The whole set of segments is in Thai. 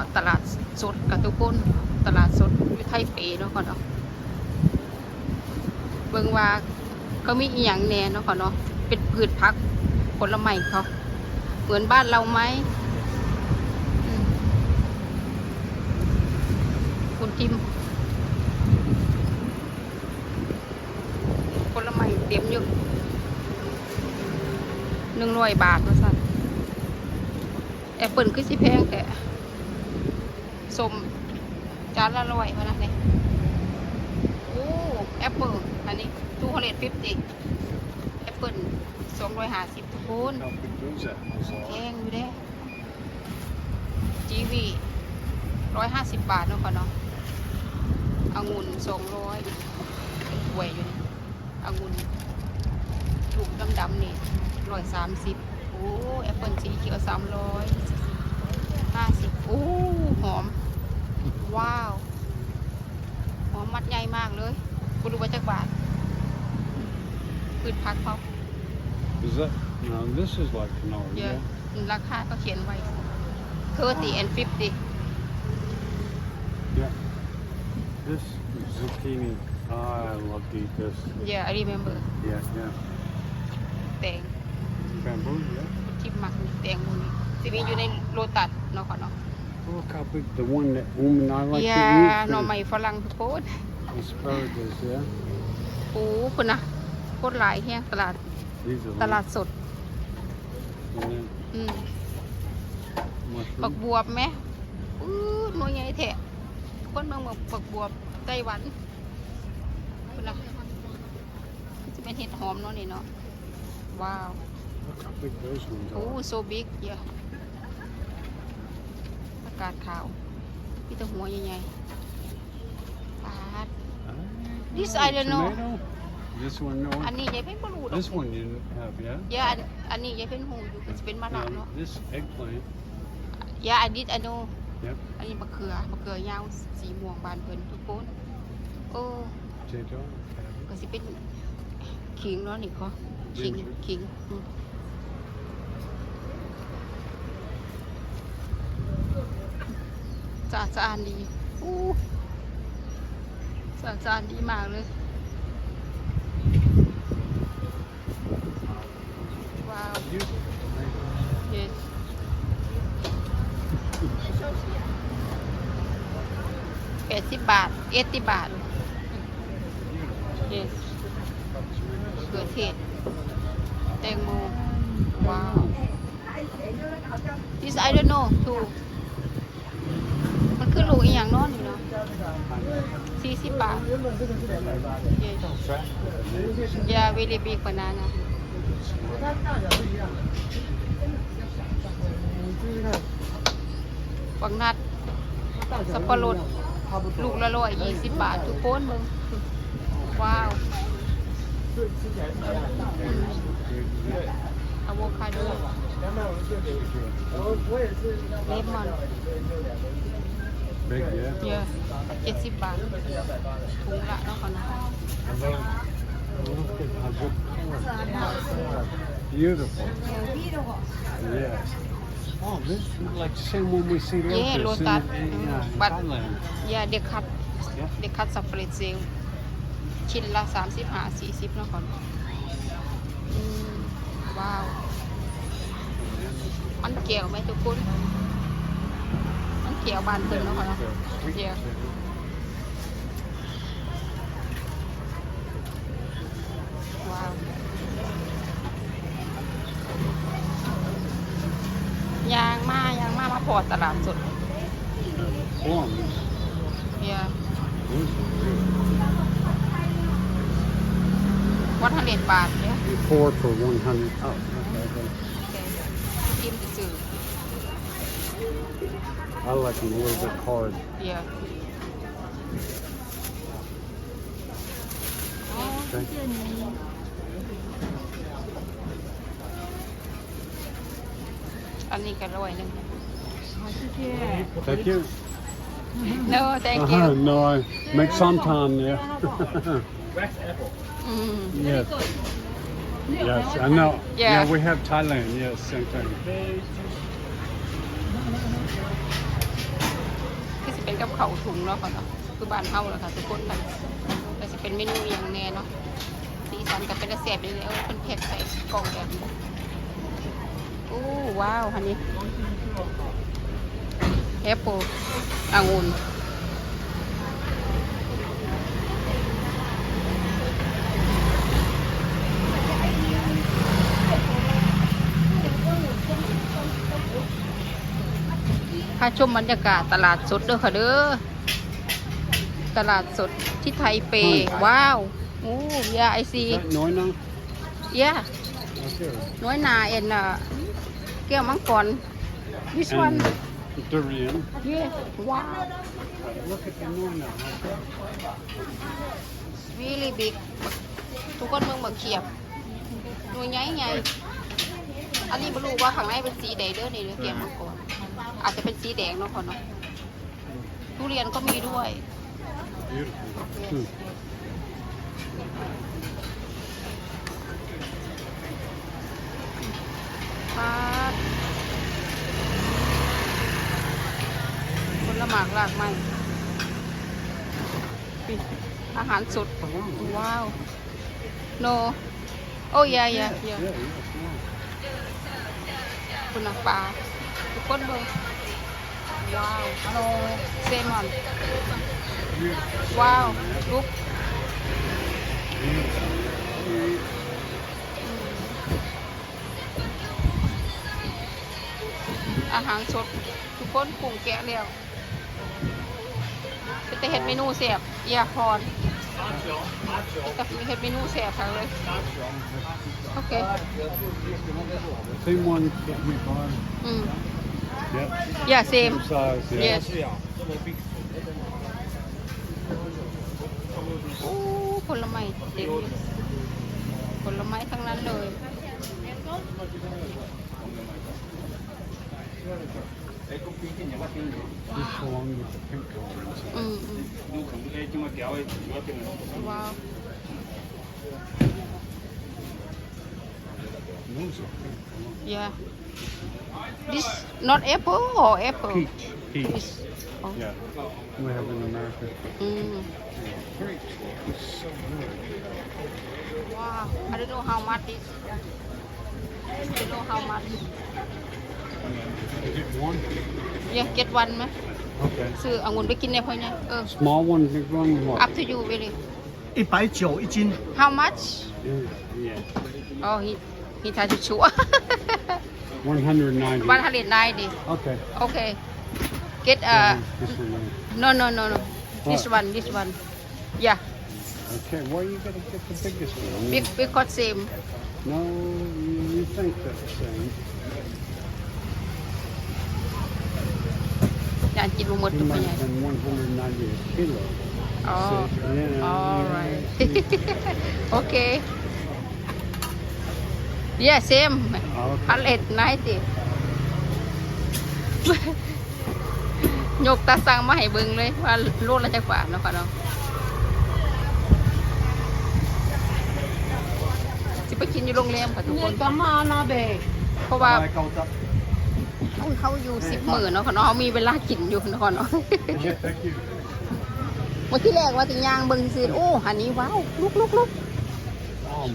ะตลาดสดกับทุกคนตลาดสดอยู่ไทเปเนาะก่อนเนาะเบิ่งว่าเขามีอีหยังแน่เนาะก่อนเนาะเป็นพืชผักผลไม้เขาเหมือนบ้านเราไหมคุณทิมผลไม้เต็มอยู่หนึ่งร้อยบาทว่าสั่นแอปเปิลคือสิแพงแต่ สมจานละร้อยเท่านั้นเองโอ้แอปเปิลอันนี้ทูฮอลเลตฟิฟตี้แอปเปิลสองร้อยห้าสิบทุกคนแพงอยู่เด้จีวีร้อยห้าสิบบาทเนาะค่ะเนาะองุ่นสองร้อยหวยอยู่นี่องุ่นถูกดำๆนี่ร้อยสามสิบโอ้แอปเปิลสีเขียวสามร้อยห้าสิบโอ้หอม ว้าวหอมมัดใหญ่มากเลยกูดูว่าจักบาทพืชพักเขา Is that? No, this is like canola. เยอะ Yeah. ราคาก็เขียนไว้30 and 50 Yeah. This zucchini. Ah, I love to eat this. yeah I remember Yeah, yeah. แตง Bamboo. Yeah. ที่หมักนี่แตงหมูนี่ที่มีอยู่ในโลตัสเนาะค่ะเนาะ Look how big the one that woman I like ยา to หน่อ eat. ไม้ฝรั่งทุกคน Asparagus. Yeah. โอ้คุณนะโคตรหลายแห้งตลาด These are. ตลาดสด And then อืม mushroom. ปักบวบไหมอู้หน่วยใหญ่แทะคนเมืองบอกปักบวบไต้หวันคุณนะจะเป็นเห็ดหอมเนาะนี่เนาะ ว้าว Look how big those ones โอ้ are. โซบิกเยอะอา กาศขาวพี่ตะหัวใหญ่ๆปาด Ah, This oh, I don't know. tomato? This one, no. อันนี้ยายเพิ่นบ่รู้ดอก This one you didn't have, yeah? ยาอันอันนี้ยายเพิ่นหูอยู่ก็สิเป็นมะนาว Now, เนาะ this eggplant. ยาอันนี้อันโน Yep. อันนี้มะเขือมะเขือยาวสีม่วงบานเพิ่นทุกคนโอ้ Potato. ก็สิเป็นขิงเนาะนี่เขาขิง Ginger ขิงอืมะอาดสะอาดดีอู้สะอาดสะอาดดีมากเลย ว้าว yes แปดสิบบาทเอสิบบาท yes เขือเทศแตงโมว้าว this I don't know too คือลูกอีหยังนอนนี่เนาะสี่สิบบาท yes yeah very big banana บังนัด สับปะรด ลูกละร้อยยี่สิบบาท ทุกคนมึง ว้าวอะโวคาโดเลมอน Big, yeah. เยอะเจ็ดสิบบาทถุงละเนาะค่ะเนาะ Look at how good color. Beautiful. Yes. Oh, this is like the same one we see Yeah, locusts lotus. in, in, uh, But- Thailand. ยาเด็กคัด Yeah. เด็กคัดสับเปรดเซลลชิ้นละสามสิบห้าสี่สิบเนาะค่ะอืมว้าว มันเกี่ยวไหมทุกคน มันเกี่ยวบานเพิ่นเนาะค่ะเนาะ Sweet Yeah. potato. ว้าวยางมายางมามาพอตลาดสด Plums. เบีย Those are good. วัดทะเลบาทเนี่ย Four for 100. Oh, I like them a little bit hard. Yeah. Okay. Thank you. No, thank uh -huh, you. No, I make some time there. mm. Yes. Yes, I know. Yeah. yeah, we have Thailand. Yes, same thing. กับเขาถุงเนาะค่ะเนาะคือบ้านเฮาแหละค่ะทุกคนค่ะก็จะเป็นเมนูอย่างแน่เนาะสีสันกับเป็นตะแสบอยู่แล้วเป็นแพ็คใส่กล่องแบบนี้โอ้ว้าวอันนี้แอปเปิลองุ่นาชมบรรยากาศตลาดสดเด้อค่ะเด้อ ตลาดสดที่ไทเป ว้าวโอ้ยาไอซี Is that Noina? ยา Okay. น้อยนาเอ็นอะแก้วมังกร this one And durian. yeah ว้าว Look at the Noina. really big ทุกคนเมืองบักเขียบหน่วยใหญ่ใหญ่อันนี้ไม่รู้ว่าข้างในเป็นสีแดงเด้อนี่เด้อแก้วมังกร อาจจะเป็นสีแดงเนาะคนเนาะทุเรียนก็มีด้วย Beautiful. Hmm. ปาดผลหมากรากไม้ปิอาหารสด ว้าว โน โอ้ยายา Yeah, yeah, it's nice. คุณนักปลาทุกคนเบิ่ง ว้าวโนเซมอน Beautiful. ว้าวลุกอาหารสด ทุกคนปรุงแกะแล้วเป็นแต่เห็ดเมนูแสบอยาพรแต่เห็ดเมนูแสบทั้งเลย โอเค Same one that we bought. อืม Yep. อย่า เซม Same size. Yeah. yes โอ้ผลไม้เต็มเลยผลไม้ทั้งนั้นเลย This one with the pink ones. อืมอืมว้าว Those are pink. yeah This not apple or apple? Peach. Peach. Peach. Oh. Yeah. We have in America. Mm. It's so good. Wow. I don't know how much is. I don't know how much. Is it one? Yeah, get one. Ma. Okay. Oh. Small one, big one, what? Up to you, really. How much? Yeah. Oh, he he tried to chew. 190. one hundred ninety Okay. okay get uh Yeah, this one there. no no no no this What? one this one yeah Okay, why you gotta get the biggest one? big because same No, you, you think that's the same. อยากกินบ่หมด He ทุกคน might ใหญ่ have been 190 a kilo. อ๋อ So, yeah, alright yeah. okay Yeah, same. Oh, okay. Palette, 90. ยกตาสั่งมาให้เบิ่งเลยว่าโลดละจักบาทเนาะค่ะเนาะสิไปกินอยู่โรงแรมค่ะทุกคน Nel gamala be. เพราะว่า Like เขาอยู่สิบหมื่นเนาะค่ะเนาะเขามีเวลากินอยู่เนาะค่ะเนาะเมื่อที่แรกว่าจะยางเบิ่งซื้อโอ้หันนี้ว้าวลุกลุกลุก Oh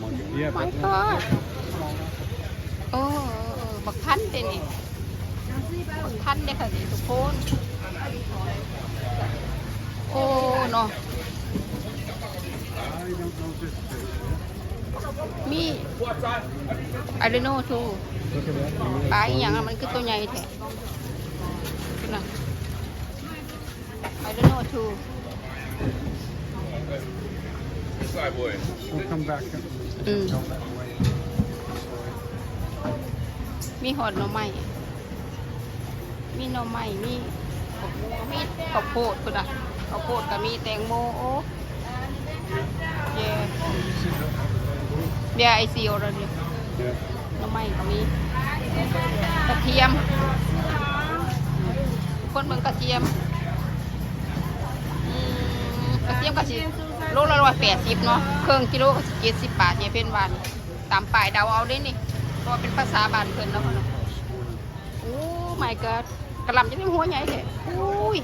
my god. โอ้บักพันเด้นี่บักพันเด้ค่ะนี่ทุกคนโอ้เนาะมีอะไดโนทูปลาอย่างมันคือตัวใหญ่แท้นะอะไรโนทู Side boy. We'll come back. มีหอดหน่อไม้มีหน่อไม้มีมีข้าวโพดพุ่นอะข้าวโพดก็มีแตงโมโอ้เย่เดี๋ยไอซีโอระเดียหน่อไม้ก็มีกระเทียม คนเมืองกระเทียมกระเทียมก็สิโลละร้อยแปดสิบเนาะเครื่องกิโลก็สิเจ็ดสิบบาทเนี่ยเป็นวันตามป้ายเดาเอาได้นี่ เพราะว่าเป็นภาษาบ้านเพิ่นเนาะเนาะโอ้ my god กระหลำจะเป็นหัวใหญ่แท้อุ้ย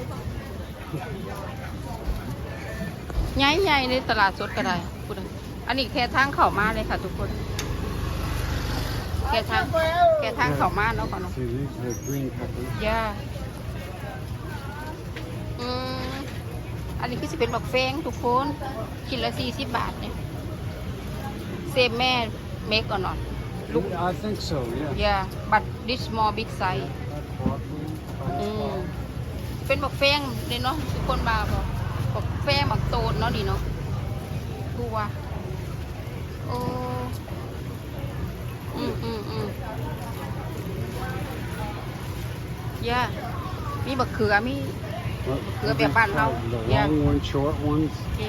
ใหญ่ๆในตลาดสดก็ได้พูดเลยอันนี้แค่ทางเข้ามาเลยค่ะทุกคน แค่ทางแค่ทางเข้ามาเนาะก่อนเนาะ See, these are green peppers. ย่าอืม อันนี้คือจะเป็นบักแฟงทุกคนกินละสี่สิบบาทเนี่ย เซมแม่เมกก่อนนอน Look. I think so, yeah. ย่า but this small big size That's broccoli, อืม cauliflower. เป็นบักแฟงเลยเนาะทุกคนมาบอกบักแฟงบักโตนเนาะดีเนาะดูว่าโอ้อืมอืมอืมย่ามีบักเขือมี What- Cửa what bẹp these bàn called? không? The Yeah. long ones, short ones. โอเค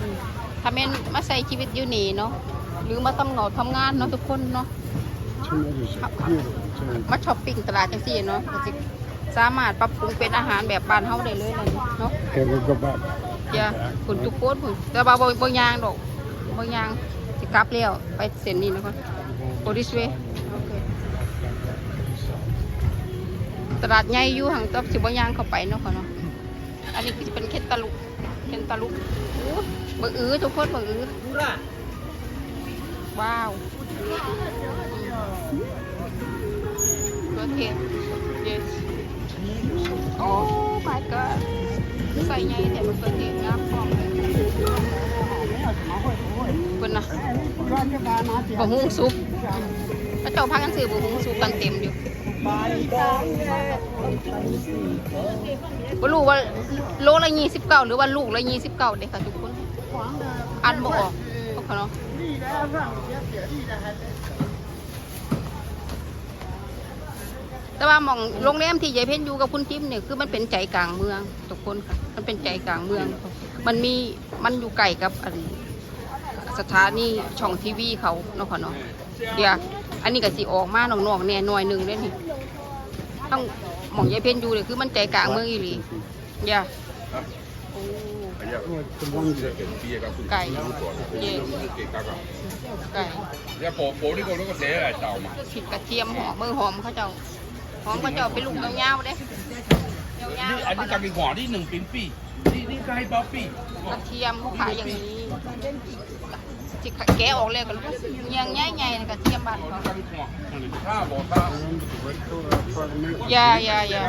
อืม ถ้าแม่นมาใส่ชีวิตอยู่นี่เนาะหรือมาทำงานทำงานเนาะทุกคนเนาะมาช้อปปิ้งตลาดจังซี่เนาะก็สิสามารถปรับปรุงเป็นอาหารแบบบ้านเฮาได้เลยเลยเนาะ Okay, we'll go back. อย่าคุณทุกคนพุ่นแต่ว่าบ่บ่ยางดอกบ่ยางสิกลับแล้วไปเส้นนี้นะก่อน Go this way โอเคตลาดใหญ่อยู่ห่างตับสิบ่ยางเข้าไปเนาะค่ะเนาะอันนี้จะเป็นเค็ดตะลุกเค็ดตะลุกโอ้ บิ่งอื้อทุกคนเบิ่งอื้อว้าวโอเค yes โอ้ my god ใส่ใหญ่แต่มันเกิดเหตุงามพร้อมเลยเพิ่นนะบ่ฮู้สุกพระเจ้าพากันซื้อบ่ฮู้สุกกันเต็มอยู่บ่รู้ว่าโลละ29หรือว่าลูกละ29เด้ค่ะทุกคน อันบ่ออกพวกเขาเนาะแต่ว่ามองโรงแรมที่ยายเพ่นอยู่กับคุณทิมเนี่ยคือมันเป็นใจกลางเมืองทุกคนค่ะ มันเป็นใจกลางเมือง มันมีมันอยู่ไกลกับอันสถานีช่องทีวีเขาเนาะค่ะเนาะเดี๋ยวอันนี้ก็สิออกมาหนองๆเนี่ยหน่อยหนึ่งเลยนี่ต้องหมองยายเพ่นอยู่เนี่ยคือมันใจกลางเมืองอีหลีเดี๋ยว ไก่ไก่เนี่ยโปโปนี่คนรู้ก็เสียอะไรเจ้ามาผิดกระเทียมหอมมือหอมเขาเจ้าหอมเขาเจ้าไปลุกเงาๆเด้เงาๆอันนี้จะเป็นหัวที่หนึ่งปิ้นปีนี่นี่ก็ให้ป๊อปีกระเทียมเขาขายอย่างนี้จิกแกะออกเลยกันยังง่ายใหญ่กระเทียมบ้านเข้าอย่าอย่าอย่า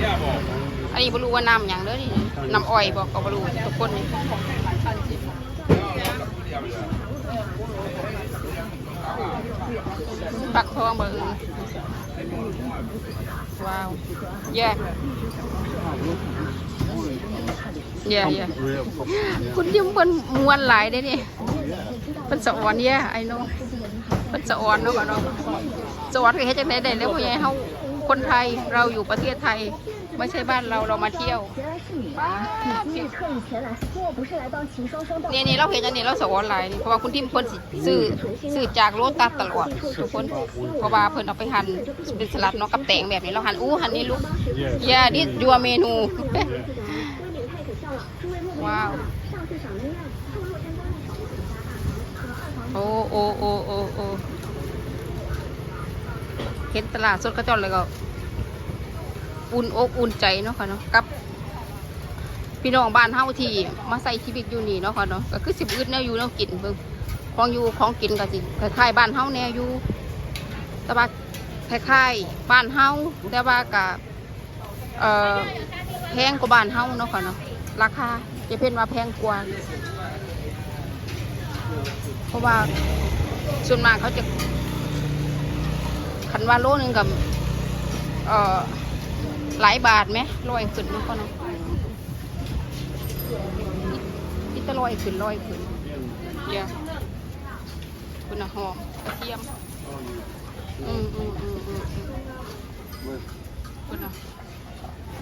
อย่าบอก อันนี้บรูว่าน้ำอย่างเด้อนี่น้ำอ้อยบอกก็บบรูทุกคนนี่ปักทองเบอร์ว้าวเย่เย่เย่คุณยิ้มเพิ่นมวนหลายได้นี่เพิ่นสะอ่อนแย่ไอ้น้องเพิ่นสะอ่อนเนาะก่อนเนาะสะอ่อนก็เฮ็ดจังได๋ได้แล้วพ่อใหญ่เฮาคนไทยเราอยู่ประเทศไทย ไม่ใช่บ้านเราเรามาเที่ยวเนี่ยเนี่เราเห็นกันเนี้เราสอนออนไลน์เพราะว่าคุณทิมเพิ่นซื้อสื่อจากโลตัสตลอดทุกคนเพราะว่าเพิ่นเอาไปหั่นเป็นสลัดเนาะกับแตงแบบนี้เราหั่นอู้หั่นนี่ลูกอย่าดิจัวเมนูว้าวโอ้โอ้โอ้โอ้เห็นตลาดสดกระจอนเลยก็ อุ่นอกอุ่นใจเนาะค่ะเนาะกับ พี่น้องบ้านเฮาที่มาใส่ชีวิตอยู่นี่เนาะค่ะเนาะก็คือสิบอึดแนวอยู่แนวกินเบิ่งของอยู่ของกินก็สิคล้ายๆบ้านเฮาแนวอยู่แต่ว่าคล้ายๆบ้านเฮาแต่ว่าก็เอ่อแพงกว่าบ้านเฮาเนาะค่ะเนาะราคาจะเพิ่นว่าแพงกว่าเพราะว่าส่วนมากเขาจะคันว่าโลนึงกับเอ่อ หลายบาทไหมลอยขึ้นมันก็เนาะนี่จะลอยขึ้นลอยขึ้นเยอะคุณหอมกระเทียมอืมอืมอืมอืมคุณน่ะ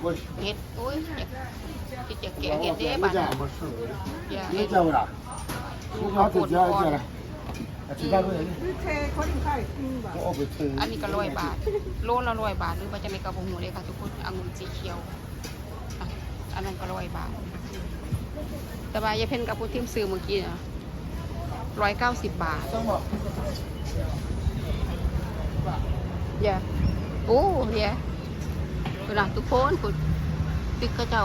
with- เห็ดโอ้ยอยากคิดจะแกะเห็ดเด้บ้าน at mushroom. อยากเห็ด at that. ลูกข้าวโพดอ่อ น Oh, but, uh, อันนี้ก็ร้อยบาท โลละร้อยบาท หรือว่าจะไม่กระบงหูเลยค่ะทุกคนองุ่นสีเขียวอะอันนั้นก็ร้อยบาท แต่ว่ายายเพ็ญกับผู้ทิมซื้อเมื่อกี้นะร้อยเก้าสิบบาท yeah โอ้ yeah เวลาทุกคนคุณตึกกระเจ้า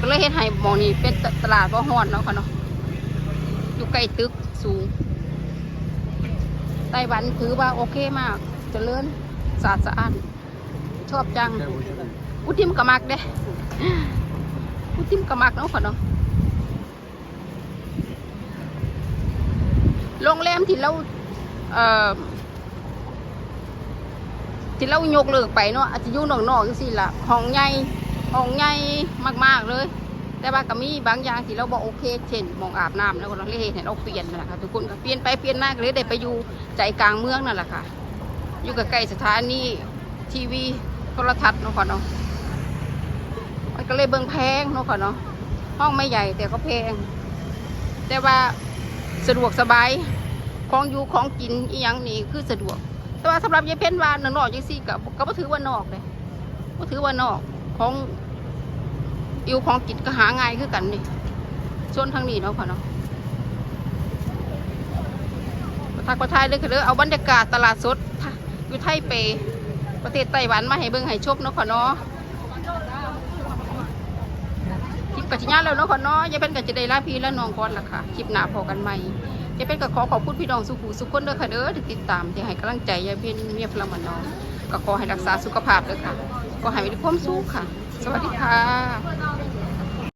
ก็เลยเฮ็ดให้หมองนี้เป็นตตลาดบ่ฮ้อนเนาะค่ะเนาะอยู่ใกล้ตึก สูง ไต้หวันถือว่าโอเคมากจเจริญสะอาดสะอ้านชอบจัง Okay, what you think? อุทิมกระมักเด้อุทิมกระมักเนาะค่ะเนาะโรงแรมที่เราเอ่อที่เรายกเลิกไปเนาะอาจจะอยู่นอกๆจังซี่ล่ะห้องใหญ่ห้องใหญ่มากๆเลย แต่ว่าก็มีบางอย่างที่เราบอกโอเค เช่นมองอาบน้ำแล้วก็เราเลยเห็นเราเปลี่ยนนั่นแหละค่ะทุกคนก็เปลี่ยนไปเปลี่ยนมากเลยได้ไปอยู่ใจกลางเมืองนั่นแหละค่ะ อยู่กับใกล้สถานีทีวีโทรทัศน์เนาะค่ะเนาะมันก็เลยเบิ่งแพงเนาะค่ะเนาะห้องไม่ใหญ่แต่ก็แพง แต่ว่าสะดวกสบายของอยู่ของกินอีหยังนี่คือสะดวก แต่ว่าสำหรับยายเพ้นวานนอกจังซี่ก็ก็บ่ถือว่านอกเลยบ่ถือว่านอกของ อยู่ของกินก็หาง่ายคือกันนี่ส่วนทางนี้เนาะค่ะเนาะทักประทายเลยค่ะเด้อเอาบรรยากาศตลาดสดอยู่ไทยเป ประเทศไต้หวันมาให้เบิ่งให้ชมเนาะค่ะเนาะคลิปกัชิญาแล้วเนาะค่ะเนาะยายเป็นกันจะได้ลาพี่และน้องก่อนล่ะค่ะคลิปหน้าพอกันใหม่ยายเป็นก็ขอขอบคุณพี่น้องสุขุสุขคนเด้อค่ะเด้อที่ติดตามที่ให้กำลังใจยายเป็นเมียพลมันน้องก็ขอให้รักษาสุขภาพเด้อค่ะ ก็ให้มีความสุขค่ะ สวัสดีค่ะ